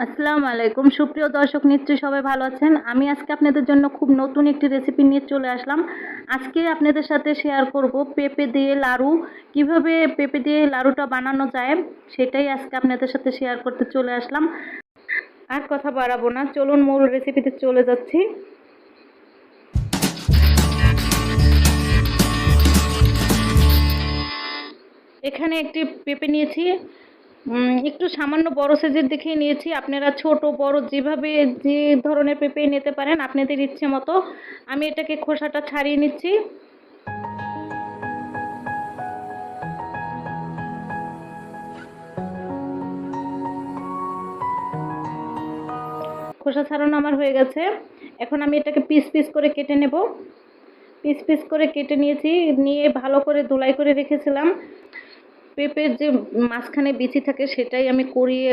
আসসালামু আলাইকুম। সুপ্রিয় দর্শক, নিশ্চয়ই সবাই ভালো আছেন। আমি আজকে আপনাদের জন্য খুব নতুন একটি রেসিপি নিয়ে চলে আসলাম। আজকে আপনাদের সাথে শেয়ার করব পেঁপে দিয়ে লাড়ু কীভাবে পেঁপে দিয়ে লাড়ুটা বানানো যায়, সেটাই আজকে আপনাদের সাথে শেয়ার করতে চলে আসলাম। আর কথা বাড়াবো না। চলুন মূল রেসিপিতে চলে যাচ্ছি। এখানে একটি পেঁপে নিয়েছি। একটু সামান্য বড় সাইজের দেখে নিয়েছি। আপনারা ছোট, বড় যেভাবে যে ধরনের পেঁপে নিতে পারেন আপনাদের ইচ্ছে মতো। আমি এটাকে খোসাটা ছাড়িয়ে নিচ্ছি। খোসা ছাড়ানো আমার হয়ে গেছে। এখন আমি এটাকে পিস পিস করে কেটে নেব। পিস পিস করে কেটে নিয়েছি। নিয়ে ভালো করে ধুলাই করে রেখেছিলাম। পেঁপের যে মাঝখানে বিচি থাকে সেটাই আমি করিয়ে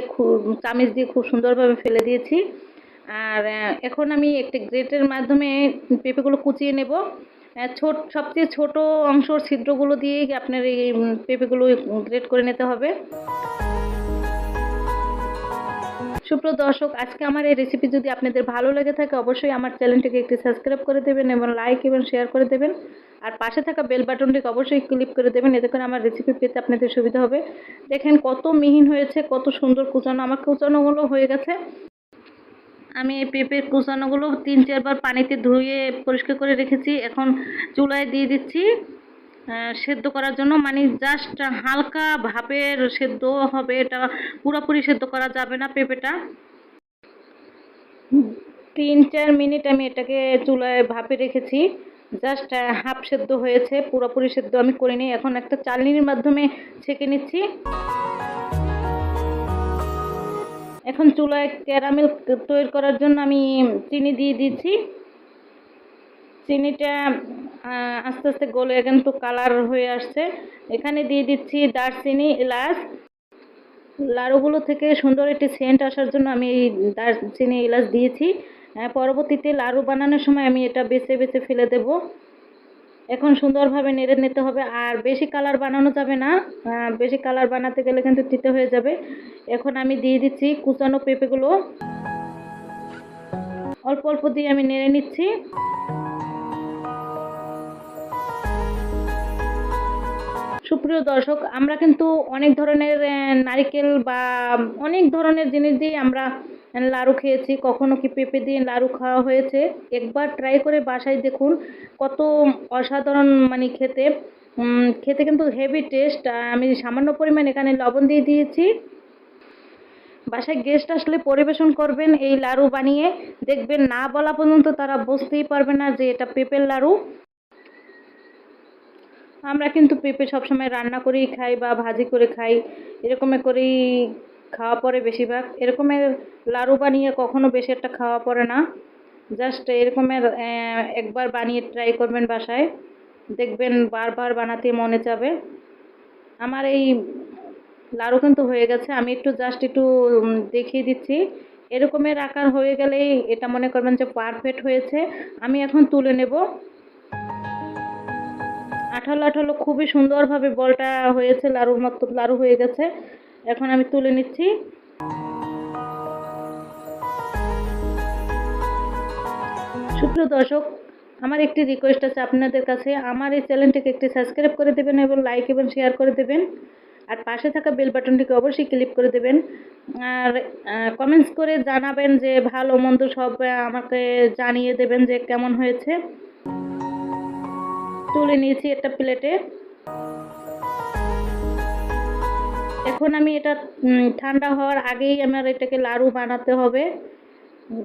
চামিচ দিয়ে খুব সুন্দরভাবে ফেলে দিয়েছি। আর এখন আমি একটি গ্রেটের মাধ্যমে পেঁপেগুলো কুচিয়ে নেব। ছোট, সবচেয়ে ছোট অংশ ছিদ্রগুলো দিয়েই আপনার এই পেঁপেগুলো গ্রেট করে নিতে হবে। সুপ্রিয় দর্শক, আজকে আমার এই রেসিপি যদি আপনাদের ভালো লেগে থাকে, অবশ্যই আমার চ্যানেলটিকে একটি সাবস্ক্রাইব করে দেবেন এবং লাইক এবং শেয়ার করে দেবেন। আর পাশে থাকা বেল বাটনটিকে অবশ্যই ক্লিক করে দেবেন, এতে করে আমার রেসিপি পেতে আপনাদের সুবিধা হবে। দেখেন কত মিহিন হয়েছে, কত সুন্দর কুচানো, আমার কুচানোগুলো হয়ে গেছে। আমি এই পেঁপের কুচানোগুলো তিন চারবার পানিতে ধুয়ে পরিষ্কার করে রেখেছি। এখন চুলায় দিয়ে দিচ্ছি। সেদ্ধ করার জন্য মানে জাস্ট হালকা ভাপের সেদ্ধ হবে, এটা পুরোপুরি সেদ্ধ করা যাবে না পেঁপেটা। তিন, চার মিনিট আমি এটাকে চুলায় ভাপে রেখেছি। জাস্ট হাফ সেদ্ধ হয়েছে, পুরোপুরি সেদ্ধ আমি করিনি এখন একটা চালনির মাধ্যমে ছেঁকে নিচ্ছি। এখন চুলায় ক্যারামেল তৈরি করার জন্য আমি চিনি দিয়ে দিচ্ছি। চিনিটা আস্তে আস্তে গলে কিন্তু কালার হয়ে আসছে। এখানে দিয়ে দিচ্ছি দারচিনি, এলাচ। লাড়ুগুলো থেকে সুন্দর একটি সেন্ট আসার জন্য আমি এই দারচিনি, এলাচ দিয়েছি। পরবর্তীতে লাড়ু বানানোর সময় আমি এটা বেছে বেছে ফেলে দেব। এখন সুন্দরভাবে নেড়ে নিতে হবে। আর বেশি কালার বানানো যাবে না। বেশি কালার বানাতে গেলে কিন্তু তিতে হয়ে যাবে। এখন আমি দিয়ে দিচ্ছি কুচানো পেঁপেগুলো। অল্প অল্প দিয়ে আমি নেড়ে নিচ্ছি। সুপ্রিয় দর্শক, আমরা কিন্তু অনেক ধরনের নারিকেল বা অনেক ধরনের জিনিস দিয়ে আমরা লাড়ু খেয়েছি। কখনো কি পেঁপে দিয়ে লাড়ু খাওয়া হয়েছে? একবার ট্রাই করে বাসায় দেখুন, কত অসাধারণ মানে খেতে। খেতে কিন্তু হেভি টেস্ট আমি সামান্য পরিমাণ এখানে লবণ দিয়ে দিয়েছি। বাসায় গেস্ট আসলে পরিবেশন করবেন এই লাড়ু বানিয়ে। দেখবেন না বলা পর্যন্ত তারা বুঝতেই পারবে না যে এটা পেঁপের লাড়ু। আমরা কিন্তু পেঁপে সবসময় রান্না করেই খাই বা ভাজি করে খাই এরকমের করেই খাওয়া পড়ে বেশিরভাগ। এরকমের লাড়ু বানিয়ে কখনো বেশি একটা খাওয়া পড়ে না। জাস্ট এরকমের একবার বানিয়ে ট্রাই করবেন বাসায়। দেখবেন বারবার বানাতে মনে যাবে আমার এই লাড়ু কিন্তু হয়ে গেছে। আমি একটু জাস্ট একটু দেখিয়ে দিচ্ছি। এরকমের আকার হয়ে গেলেই এটা মনে করবেন যে পারফেক্ট হয়েছে। আমি এখন তুলে নেব। আঠালো আঠালো খুবই সুন্দরভাবে বলটা হয়েছে লাড়ুর মতো লাড়ু হয়ে গেছে। এখন আমি তুলে নিচ্ছি। সুপ্রিয় দর্শক, আমার একটি রিকোয়েস্ট আছে আপনাদের কাছে। আমার এই চ্যানেলটিকে একটি সাবস্ক্রাইব করে দেবেন এবং লাইক এবং শেয়ার করে দেবেন। আর পাশে থাকা বেল বাটনটিকে অবশ্যই ক্লিক করে দেবেন। আর কমেন্টস করে জানাবেন যে ভালো মন্দ সব আমাকে জানিয়ে দেবেন যে কেমন হয়েছে। তুলে নিয়েছি একটা প্লেটে এখন আমি এটা ঠান্ডা হওয়ার আগেই আমার এটাকে লাড়ু বানাতে হবে।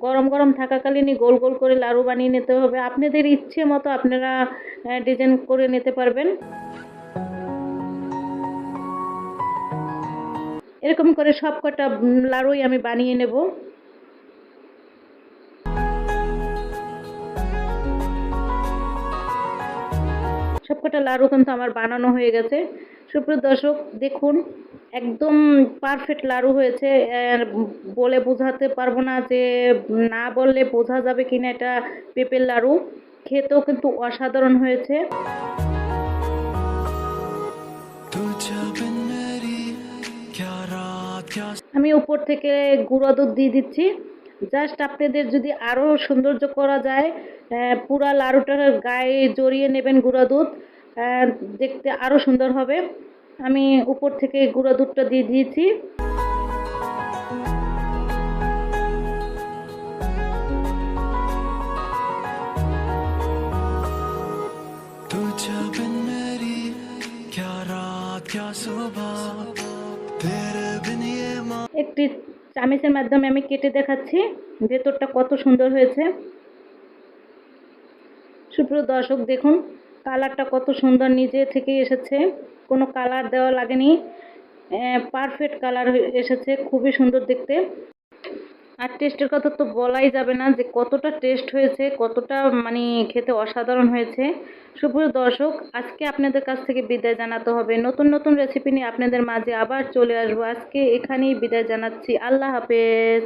গরম গরম থাকাকালীনই গোল গোল করে লাড়ু বানিয়ে নিতে হবে। আপনাদের ইচ্ছে মতো আপনারা ডিজাইন করে নিতে পারবেন। এরকম করে সব কটা লাড়ুই আমি বানিয়ে নেব। সবকটা লাড়ু কিন্তু আমার বানানো হয়ে গেছে। সুপ্রিয় দর্শক, দেখুন, একদম পারফেক্ট লাড়ু হয়েছে। বলে বোঝাতে পারব না যে না বললে বোঝা যাবে কিনা এটা পেঁপের লাড়ু। খেতেও কিন্তু অসাধারণ হয়েছে। আমি উপর থেকে গুঁড়া দুধ দিয়ে দিচ্ছি। জাস্ট আপনাদের যদি আরও সৌন্দর্য করা যায় পুরা লাড়ুটার গায়ে জড়িয়ে নেবেন গুঁড়া দুধ দেখতে আরও সুন্দর হবে। আমি উপর থেকে গুঁড়া দুধটা দিয়ে দিয়েছি। একটি চামিচের মাধ্যমে আমি কেটে দেখাচ্ছি ভেতরটা কত সুন্দর হয়েছে। সুপ্রিয় দর্শক, দেখুন, কালারটা কত সুন্দর নিজে থেকে এসেছে। কোনো কালার দেওয়া লাগেনি। পারফেক্ট কালার এসেছে, খুবই সুন্দর দেখতে। আর টেস্টের কথা তো বলাই যাবে না যে কতটা টেস্ট হয়েছে, কতটা মানে খেতে অসাধারণ হয়েছে। সুপ্রিয় দর্শক, আজকে আপনাদের কাছ থেকে বিদায় জানাতে হবে। নতুন নতুন রেসিপি নিয়ে আপনাদের মাঝে আবার চলে আসব। আজকে এখানেই বিদায় জানাচ্ছি। আল্লাহ হাফেজ।